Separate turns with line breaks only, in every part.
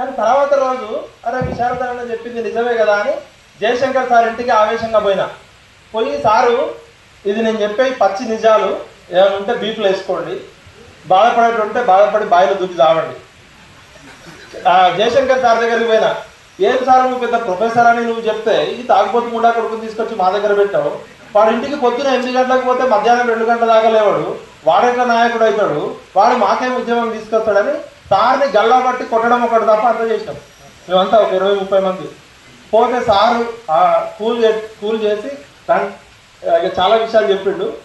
కానీ తర్వాత రోజు అరే విశారదన్న చెప్పింది నిజమే కదా అని జయశంకర్ సార్ ఇంటికి ఆవేశంగా పోయినా. పోయి సారు ఇది నేను చెప్పే పచ్చి నిజాలు ఏమైనా ఉంటే బీపులు వేసుకోండి. బాధపడేటట్టు ఉంటే బాధపడి బాయిలో దూకి తావండి జయశంకర్ సార్ దగ్గరికి పోయినా. ఏం సార్ నువ్వు పెద్ద ప్రొఫెసర్ అని నువ్వు చెప్తే ఇది తాగుబోతు ముండా కొడుకుని తీసుకొచ్చి మా దగ్గర పెట్టావు. వాడి ఇంటికి పొద్దున ఎనిమిది గంటలకు పోతే మధ్యాహ్నం రెండు గంటల దాకా లేవాడు. వాడెట్లా నాయకుడు అవుతాడు? వాడు మాకేం ఉద్యమం తీసుకొస్తాడని సార్ని గల్లా పట్టి కొట్టడం ఒకటి తప్ప అంత చేసినాం. మేమంతా ఒక ఇరవై ముప్పై మంది. పోతే సారు కూల్ చే- కూల్ చేసి చాలా విషయాలు చెప్పిండు.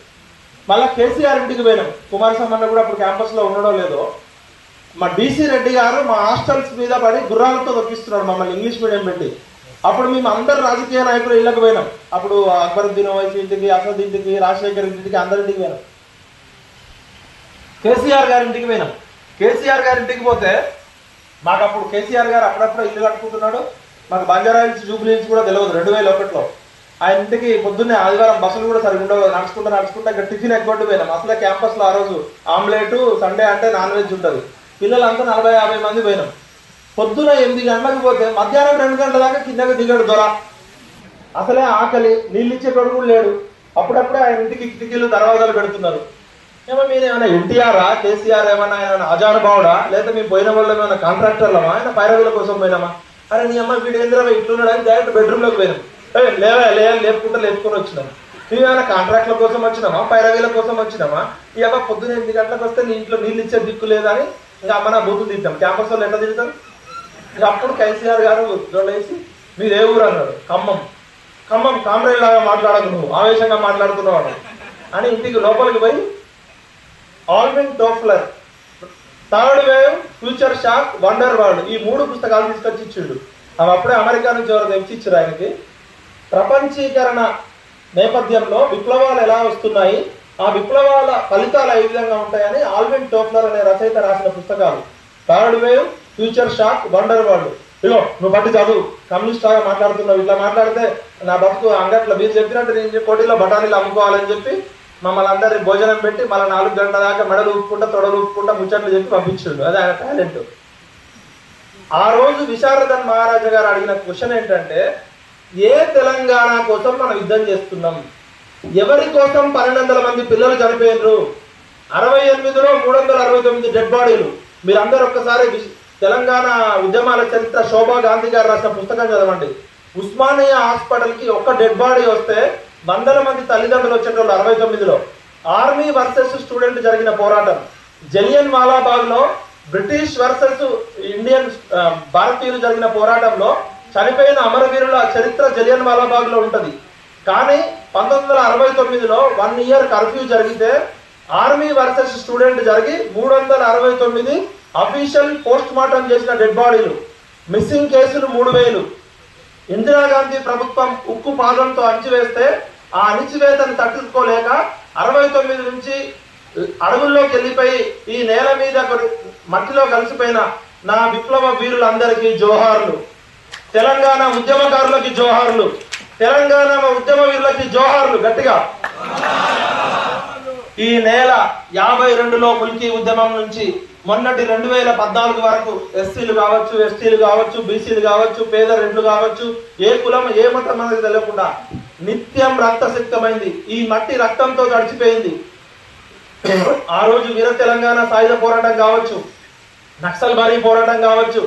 మళ్ళీ కేసీఆర్ ఇంటికి పోయినాం. కుమారస్వామి అన్న కూడా అప్పుడు క్యాంపస్లో ఉండడం లేదో. మా డీసీ రెడ్డి గారు మా హాస్టల్స్ మీద పడి గుర్రాలతో తొక్కిస్తున్నాడు మమ్మల్ని ఇంగ్లీష్ మీడియం పెట్టి. అప్పుడు మేము అందరు రాజకీయ నాయకులు ఇళ్ళకి పోయినాం. అప్పుడు అక్బరుద్దీన్ వైసీ ఇంటికి అసద్ ఇంటికి రాజశేఖర్ ఇంటికి అందరింటికి పోయినాం. కేసీఆర్ గారి ఇంటికి పోయినాం. కేసీఆర్ గారి ఇంటికి పోతే మాకు అప్పుడు కేసీఆర్ గారు అప్పుడప్పుడు ఇల్లు కట్టుకుంటున్నాడు. మాకు బంజారా హిల్స్ జూబ్లీ హిల్స్ కూడా తెలియదు రెండు వేల ఒకటిలో. ఆయన ఇంటికి పొద్దున్నే ఆదివారం బస్సులు కూడా సరిగ్గా ఉండవు. నడుచుకుంటా నడుచుకుంటా ఇక్కడ టిఫిన్ ఎగ్గొట్టు పోయినాం. అసలే క్యాంపస్లో ఆ రోజు ఆమ్లెట్ సండే అంటే నాన్ వెజ్ ఉంటుంది. పిల్లలంతా నలభై యాభై మంది పోయినాం. పొద్దున ఎనిమిది గంటలకు పోతే మధ్యాహ్నం రెండు గంటల దాకా కిందకి దిగాడు దొర. అసలే ఆకలి నీళ్ళు ఇచ్చేటోడు కూడా లేడు. అప్పుడప్పుడే ఆయన ఇంటికి కిటికీలు దర్వాజాలు పెడుతున్నారు. ఏమో మీరు ఏమైనా ఎన్టీఆరా కేసీఆర్ ఏమన్నా ఆయన అజానుభావుడా లేదా మేము పోయిన వాళ్ళు ఏమైనా కాంట్రాక్టర్లమా? ఆయన పైరవీల కోసం పోయినామా? అరే నీ అమ్మ వీడు ఏంద్రా ఇట్లున్నాడు అని డైరెక్ట్ బెడ్రూమ్లోకి పోయినాం లేవా లే లేపుకుంటా లేపుకొని వచ్చినాం. మేమేమైనా కాంట్రాక్ట్ల కోసం వచ్చినామా? పైరవీల కోసం వచ్చినామా? ఈ అమ్మ పొద్దున ఎనిమిది గంటలకు వస్తే నీ ఇంట్లో నీళ్ళు ఇచ్చే దిక్కు లేదని ఇంకా అమ్మ నా బూతులు తింటాం క్యాంపస్ వాళ్ళు ఎట్లా తిడతారు? ఇక అప్పుడు కేసీఆర్ గారు వేసి మీరు ఏ ఊరు? అన్నాడు. ఖమ్మం. ఖమ్మం కామ్రేడ్ లాగా మాట్లాడకు నువ్వు. ఆవేశంగా మాట్లాడుతున్నావు అని ఇంటికి లోపలికి పోయి Alvin Toffler third wave future shock wonder world ఈ మూడు పుస్తకాలు తీసుకొచ్చి ఇచ్చిండు. అవి అప్పుడే అమెరికా నుంచి ఎవరు తెచ్చిచ్చారు ఆయనకి. ప్రపంచీకరణ నేపథ్యంలో విప్లవాలు ఎలా వస్తున్నాయి ఆ విప్లవాల ఫలితాలు ఏ విధంగా ఉంటాయని ఆల్విన్ టోఫ్లర్ అనే రచయిత రాసిన పుస్తకాలు. Third wave future shock wonder world. ఇగో నువ్వు బట్టి చదువు. కమ్యూనిస్ట్ లాగా మాట్లాడుతున్నావు ఇట్లా మాట్లాడితే నా బతుకు అంగట్లో మీరు చెప్పినట్టు నేను కోటిలో బఠానీలు అమ్ముకోవాలని చెప్పి మమ్మల్ని అందరినీ భోజనం పెట్టి మళ్ళీ నాలుగు గంటల దాకా మెడలు ఊపుకుంటా తొడలు ఊపుకుంటా ముచ్చట్లు చెప్పి పంపించిండు. అది ఆయన టాలెంట్. ఆ రోజు విశారదన్ మహారాజా గారు అడిగిన క్వశ్చన్ ఏంటంటే ఏ తెలంగాణ కోసం మనం యుద్ధం చేస్తున్నాం? ఎవరి కోసం పన్నెండు వందల మంది పిల్లలు చనిపోయినరు? అరవై ఎనిమిదిలో మూడు వందల అరవై తొమ్మిది డెడ్ బాడీలు. మీరందరూ ఒక్కసారి తెలంగాణ ఉద్యమాల చరిత్ర శోభా గాంధీ గారు రాసిన పుస్తకం చదవండి. ఉస్మానియా హాస్పిటల్కి ఒక్క డెడ్ బాడీ వస్తే వందల మంది తల్లిదండ్రులు వచ్చేటోళ్ళు అరవై తొమ్మిదిలో. ఆర్మీ వర్సెస్ స్టూడెంట్ జరిగిన పోరాటం. జలియన్ వాలాబాగ్లో బ్రిటిష్ వర్సెస్ ఇండియన్ భారతీయులు జరిగిన పోరాటంలో చనిపోయిన అమరవీరుల చరిత్ర జలియన్ వాలాబాగ్లో ఉంటుంది. కానీ పంతొమ్మిది వందల అరవై తొమ్మిదిలో వన్ ఇయర్ కర్ఫ్యూ జరిగితే ఆర్మీ వర్సెస్ స్టూడెంట్ జరిగి మూడు వందల అరవై తొమ్మిది అఫీషియల్ పోస్ట్ మార్టం చేసిన డెడ్ బాడీలు. మిస్సింగ్ కేసులు మూడు వేలు. ఇందిరాగాంధీ ప్రభుత్వం ఉక్కు పాదంతో అణిచివేస్తే ఆ అణిచివేతను తట్టుకోలేక అరవై తొమ్మిది నుంచి అడవుల్లోకి వెళ్ళిపోయి ఈ నేల మీద మట్టిలో కలిసిపోయిన నా విప్లవ వీరులందరికీ జోహార్లు. తెలంగాణ ఉద్యమకారులకి జోహార్లు. తెలంగాణ ఉద్యమ వీరులకి జోహార్లు. గట్టిగా. ఈ నేల యాభై రెండులో ముల్కీ ఉద్యమం నుంచి మొన్నటి రెండు వేల పద్నాలుగు వరకు ఎస్సీలు కావచ్చు ఎస్టీలు కావచ్చు బీసీలు కావచ్చు పేద రెడ్లు కావచ్చు ఏ కులం ఏ మతం అనేది తెలియకుండా నిత్యం రక్తసిక్తమైంది. ఈ మట్టి రక్తంతో గడిచిపోయింది. ఆ రోజు వీర తెలంగాణ సాయుధ పోరాటం కావచ్చు నక్సల్ బారీ పోరాటం కావచ్చు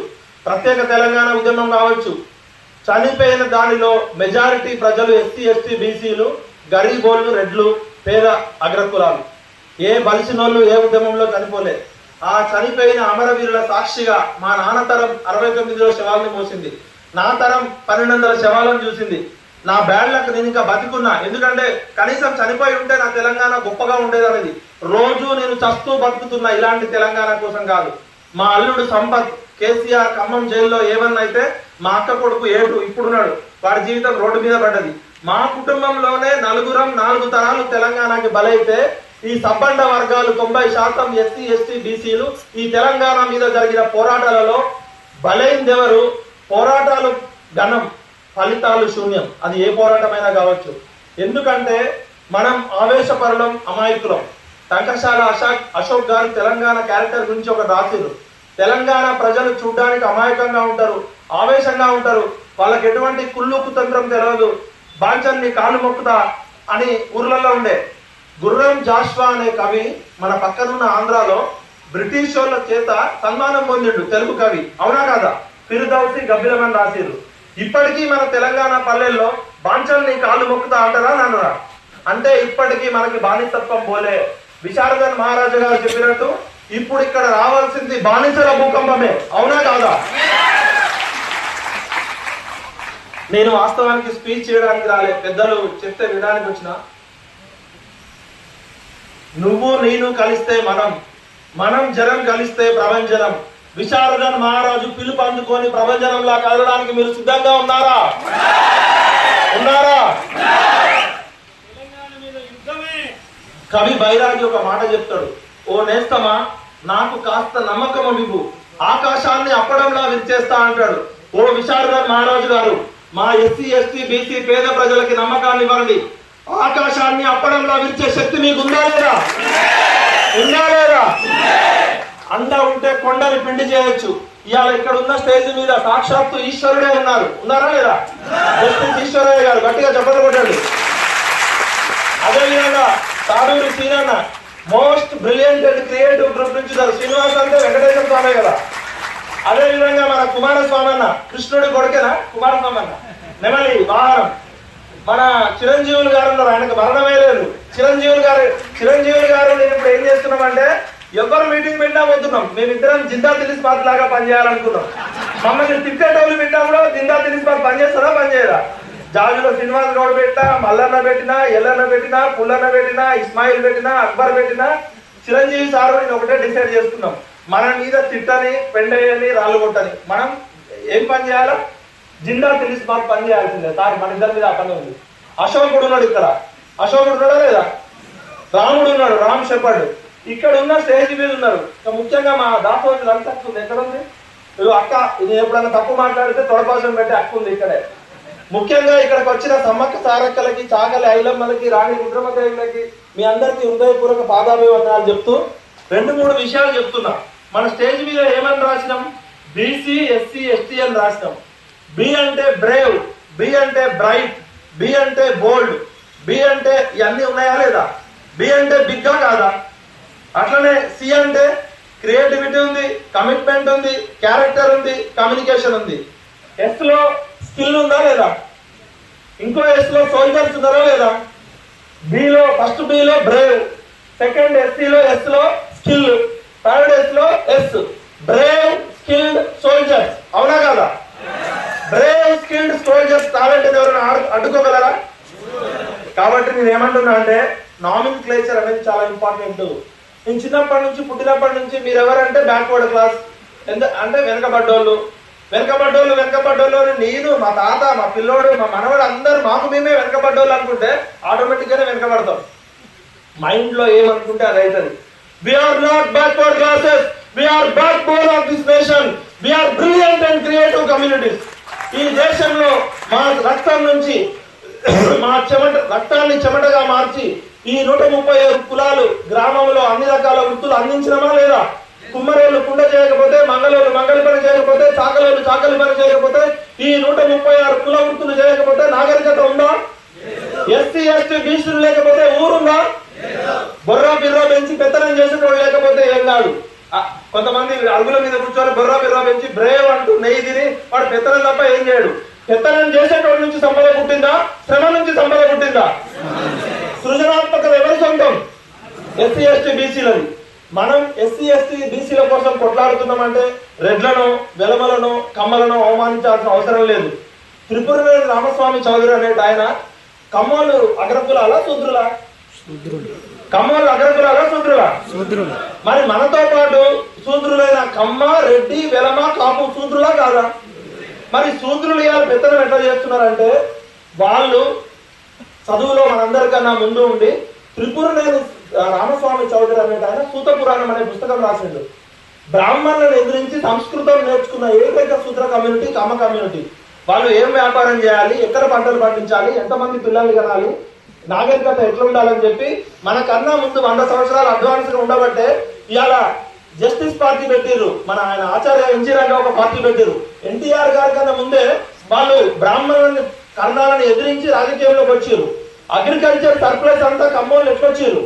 ప్రత్యేక తెలంగాణ ఉద్యమం కావచ్చు. చనిపోయిన దానిలో మెజారిటీ ప్రజలు ఎస్సీ ఎస్టీ బీసీలు గరీబోళ్ళు రెడ్లు పేద అగ్రకులాలు. ఏ బలిసినోళ్ళు ఏ ఉద్యమంలో చనిపోలే ఆ చనిపోయిన అమరవీరుల సాక్షిగా మా నాన్న తరం అరవై తొమ్మిదిలో శవాలను మోసింది. నా తరం పన్నెండు వందల శవాలను చూసింది. నా బ్యాడ్లకు నేను ఇంకా బతికున్నా. ఎందుకంటే కనీసం చనిపోయి ఉంటే నా తెలంగాణ గొప్పగా ఉండేది అనేది రోజు నేను చస్తూ బతుకుతున్నా ఇలాంటి తెలంగాణ కోసం కాదు. మా అల్లుడు సంపత్ కేసీఆర్ ఖమ్మం జైల్లో ఏమన్నా అయితే మా అక్క కొడుకు ఏడు ఇప్పుడున్నాడు వాడి జీవితం రోడ్డు మీద పడ్డది. మా కుటుంబంలోనే నలుగురం నాలుగు తరాలు తెలంగాణకి బలైతే ఈ సబ్బండ వర్గాలు తొంభై శాతం ఎస్సీ ఎస్టీ బీసీలు ఈ తెలంగాణ మీద జరిగిన పోరాటాలలో బలైందెవరు? పోరాటాలు ఘనం ఫలితాలు శూన్యం. అది ఏ పోరాటమైనా కావచ్చు. ఎందుకంటే మనం ఆవేశపరులం అమాయకులం. టంకశాల అశోక్ అశోక్ గారు తెలంగాణ క్యారెక్టర్ గురించి ఒక రాసిరు తెలంగాణ ప్రజలు చూడడానికి అమాయకంగా ఉంటారు ఆవేశంగా ఉంటారు. వాళ్ళకి ఎటువంటి కుళ్ళు కుతంత్రం తెలియదు బాంచన్ని కాళ్ళు మొక్కుతా అని ఊర్లలో ఉండే గుర్రం జాష్వా అనే కవి మన పక్కనున్న ఆంధ్రాలో బ్రిటిష్ వాళ్ళ చేత సన్మానం పొందిండు తెలుగు కవి. అవునా కాదా? ఫిరుదౌసి గబ్బిలమని రాసిరు ఇప్పటికీ మన తెలంగాణ పల్లెల్లో బాంచల్ని కాళ్ళు మొక్కుతా అంటారా నాన్నరా? అంటే ఇప్పటికీ మనకి బానిసత్వం పోలే. విశారదన్ మహారాజు గారు చెప్పినట్టు ఇప్పుడు ఇక్కడ రావాల్సింది బానిసల భూకంపమే. అవునా కాదా? నేను వాస్తవానికి స్పీచ్ చేయడానికి రాలే. పెద్దలు చెప్తే వినడానికి వచ్చిన. నువ్వు నేను కలిస్తే మనం. మనం జనం కలిస్తే ప్రభంజనం. విశారదన్ మహారాజు పిలుపు అందుకొని ప్రభంజనంలా కదలడానికి మీరు సిద్ధంగా ఉన్నారా? ఉన్నారా? కవి బైరాగి ఒక మాట చెప్తాడు. ఓ నేస్తమా నాకు కాస్త నమ్మకం ఇవ్వు ఆకాశాన్ని అప్పడంలా విరిచేస్తా అంటాడు. ఓ విశారదన్ మహారాజు గారు మా ఎస్సీ ఎస్టీ బీసీ పేద ప్రజలకి నమ్మకాన్ని ఇవ్వండి. ఆకాశాన్ని అప్పడంలో విరిచే శక్తి మీకు ఉందా లేదా? ఉందా లేదా? అండ ఉంటే కొండని పిండి చేయొచ్చు. ఇవాళ ఇక్కడ ఉన్న స్టేజ్ మీద సాక్షాత్తు ఈశ్వరుడే ఉన్నారు. ఉన్నారా లేదా? జస్టిస్ ఈశ్వరయ్య గారు గట్టిగా చెప్పలు కొట్టండి. అదేవిధంగా Taduri Seenanna most brilliant and creative group నుంచి శ్రీనివాస్ అంటే వెంకటేశ్వర స్వామి కదా. అదే విధంగా మన కుమారస్వామి అన్న కృష్ణుడి కొడుకేనా? కుమారస్వామి అన్న నెమలి వాహనం. మన చిరంజీవులు గారు ఉన్నారు ఆయనకు మరణమే లేదు. చిరంజీవులు గారు చిరంజీవులు గారు నేను ఇప్పుడు ఏం చేస్తున్నామంటే ఎవరు మీటింగ్ పెట్టినా పోతున్నాం. మేమిద్దరం జిందా తిలిస్పాత్ పాత లాగా పనిచేయాలనుకున్నాం. మమ్మల్ని తిట్టేటోళ్ళు పెట్టినా కూడా జిందా తిలిసి పాత పనిచేస్తారా పనిచేయరా జాజులో శ్రీనివాస్ గౌడ్ పెట్టినా మల్లన్న పెట్టినా ఎల్లన్న పెట్టినా పుల్లన్న పెట్టినా ఇస్మాయిల్ పెట్టినా అక్బర్ పెట్టినా చిరంజీవి సార్ నేను ఒకటే డిసైడ్ చేసుకున్నాం. మన మీద తిట్టని పెండని రాళ్ళు కొట్టని మనం ఏం పని చేయాలా? జిందా తెలిసి మాకు పని చేయాల్సిందే. సార్ మన ఇద్దరి మీద ఆ పని ఉంది. అశోకుడు ఉన్నాడు ఇక్కడ. అశోకుడు ఉన్నాడా లేదా? రాముడు ఉన్నాడు రామ్ షెపర్డ్. ఇక్కడ ఉన్న స్టేజ్ మీద ఉన్నారు. ముఖ్యంగా మా దాసోజులు అంత ఉంది. ఎక్కడ ఉంది? నువ్వు అక్క ఇది ఎప్పుడైనా తప్పు మాట్లాడితే తొడపాసం పెట్టే హక్కు ఉంది ఇక్కడే. ముఖ్యంగా ఇక్కడికి వచ్చిన సమ్మక్క సారక్కలకి చాగలి ఐలమ్మలకి రాణి రుద్రమదేవులకి మీ అందరికీ హృదయపూర్వక పాదాభివందనాలు చెప్తూ రెండు మూడు విషయాలు చెప్తున్నా. మన స్టేజ్ మీద ఏమని రాసినాం? బీసీ ఎస్సీ ఎస్టీ అని రాసినాం. బి అంటే బ్రేవ్ బి అంటే బ్రైట్ బి అంటే బోల్డ్ బి అంటే ఇవన్నీ ఉన్నాయా లేదా? బి అంటే బిగ్గా కాదా? అట్లనే సి అంటే క్రియేటివిటీ ఉంది కమిట్మెంట్ ఉంది క్యారెక్టర్ ఉంది కమ్యూనికేషన్ ఉంది. ఎస్లో స్కిల్ ఉందా లేదా? ఇంకో ఎస్లో సోల్జర్స్ ఉన్నారా లేదా? బిలో ఫస్ట్ బిలో బ్రేవ్ సెకండ్ ఎస్సీలో ఎస్లో స్కిల్ థర్డ్ ఎస్లో ఎస్ బ్రేవ్ స్కిల్డ్ సోల్జర్స్ అవునా కదా? బ్రేవ్ స్కిల్డ్ సోల్జర్స్ టాలెంట్ ఎవరైనా అడ్డుకోగలరా? కాబట్టి నేను ఏమంటున్నా అంటే నామిన్ క్లేచర్ అనేది చాలా ఇంపార్టెంట్ నేను చిన్నప్పటి నుంచి పుట్టినప్పటి నుంచి మీరు ఎవరంటే బ్యాక్వర్డ్ క్లాస్ ఎంత అంటే వెనకబడ్డోళ్ళు. వెనకబడ్డోళ్ళు వెనకబడ్డోళ్ళు నేను మా తాత మా పిల్లోడు మా మనవడు అందరూ మాకు మేమే వెనకబడ్డోళ్ళు అనుకుంటే ఆటోమేటిక్గానే వెనకబడతాం. మైండ్లో ఏమనుకుంటే అది అవుతుంది we are not classes. We are back of of nation. We are brilliant and creative communities ఈ దేశంలో మా రక్తం నుంచి మా చెమట రక్తాన్ని చెమటగా మార్చి ఈ నూట ముప్పై ఐదు కులాలు గ్రామంలో అన్ని రకాల వృత్తులు అందించినమా లేదా కుమ్మరేళ్ళు కుండ చేయకపోతే మంగళూరు మంగళ పని చేయకపోతే చాకలేళ్ళు చాకలి పని చేయకపోతే ఈ నూట ముప్పై ఆరు కుల వృత్తులు చేయకపోతే నాగరికత ఉందా ఎస్సీ ఎస్టీ బీసీలు లేకపోతే ఊరుందా బొర్రా బిర్రా పెంచి పెత్తనం చేసేటోడు లేకపోతే ఏం కాదు. కొంతమంది అడుగుల మీద కూర్చొని బొర్రా బిర్రా పెంచి బ్రేవ్ అంటూ నెయ్యి తిని వాడు పెత్తనం తప్ప ఏం చేయడు. పెత్తనం చేసేటోడి నుంచి సంపద పుట్టిందా? శ్రమ నుంచి సంపద పుట్టిందా? సృజనాత్మకత ఎవరి సొంతం? ఎస్సీ ఎస్టీ బీసీలది మనం ఎస్సీ ఎస్టీ బీసీల కోసం కొట్లాడుతున్నామంటే రెడ్లను వెలమలను కమ్మలను అవమానించాల్సిన అవసరం లేదు. త్రిపురవేణి రామస్వామి చౌదరి అనేటి ఆయన కమ్మలు అగ్రకులాల శూద్రులా? కమ్మోళ్ళు అగ్రకులాల శూద్రులా?
సోదరులు
మరి మనతో పాటు శూద్రులైన కమ్మ రెడ్డి వెలమ కాపు శూద్రులా కాదా? మరి శూద్రులు ఇవాళ పెత్తనం ఎట్లా చేస్తున్నారంటే వాళ్ళు చదువులో మనందరికన్నా ముందు ఉండి త్రిపురనేని రామస్వామి చౌదరి అనే ఆయన సూత పురాణం అనే పుస్తకం రాసిండు. బ్రాహ్మణులను ఎదిరించి సంస్కృతం నేర్చుకున్న ఏకైక సూత్ర కమ్యూనిటీ కమ్మ కమ్యూనిటీ. వాళ్ళు ఏం వ్యాపారం చేయాలి? ఎక్కడ పంటలు పండించాలి? ఎంతమంది పిల్లల్ని కనాలి? నాగరికత ఎట్లా ఉండాలని చెప్పి మనకన్నా ముందు వంద సంవత్సరాలు అడ్వాన్స్గా ఉండబట్టే ఇవాళ జస్టిస్ పార్టీ పెట్టిర్రు. మన ఆయన ఆచార్య ఎన్జీ రంగా ఒక పార్టీ పెట్టిర్రు. ఎన్టీఆర్ గారి కన్నా ముందే వాళ్ళు బ్రాహ్మణులని కర్ణాలను ఎదిరించి రాజకీయంలోకి వచ్చారు అగ్రికల్చర్ సర్ప్లస్ అంతా ఖమ్మంలో ఎట్లొచ్చారు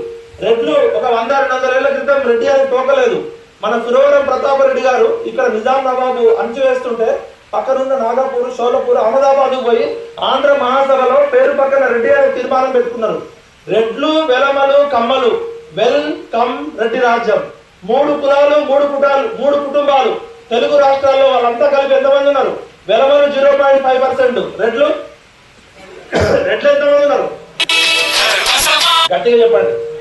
రెడ్లు ఒక వంద రెండు వందల ఏళ్ళ క్రితం రెడ్డి అని తోకలేదు. మన సురవరం ప్రతాపరెడ్డి గారు ఇక్కడ నిజాం నవాబు అణచివేస్తుంటే పక్కనున్న నాగపూర్ షోలపూర్ అహ్మదాబాద్ పోయి ఆంధ్ర మహాసభలో పేరు పక్కన రెడ్డి అని తీర్మానం పెట్టుకున్నారు. రెడ్లు వెలమలు కమ్మలు. వెల్ కమ్ రెడ్డి రాజ్యం. మూడు కులాలు మూడు కుటాలు మూడు కుటుంబాలు. తెలుగు రాష్ట్రాల్లో వాళ్ళంతా కలిపి ఎంతమంది ఉన్నారు? వెలమలు జీరో పాయింట్ ఫైవ్ పర్సెంట్. రెడ్లు? రెడ్లు ఎంతమంది ఉన్నారు? గట్టిగా చెప్పండి.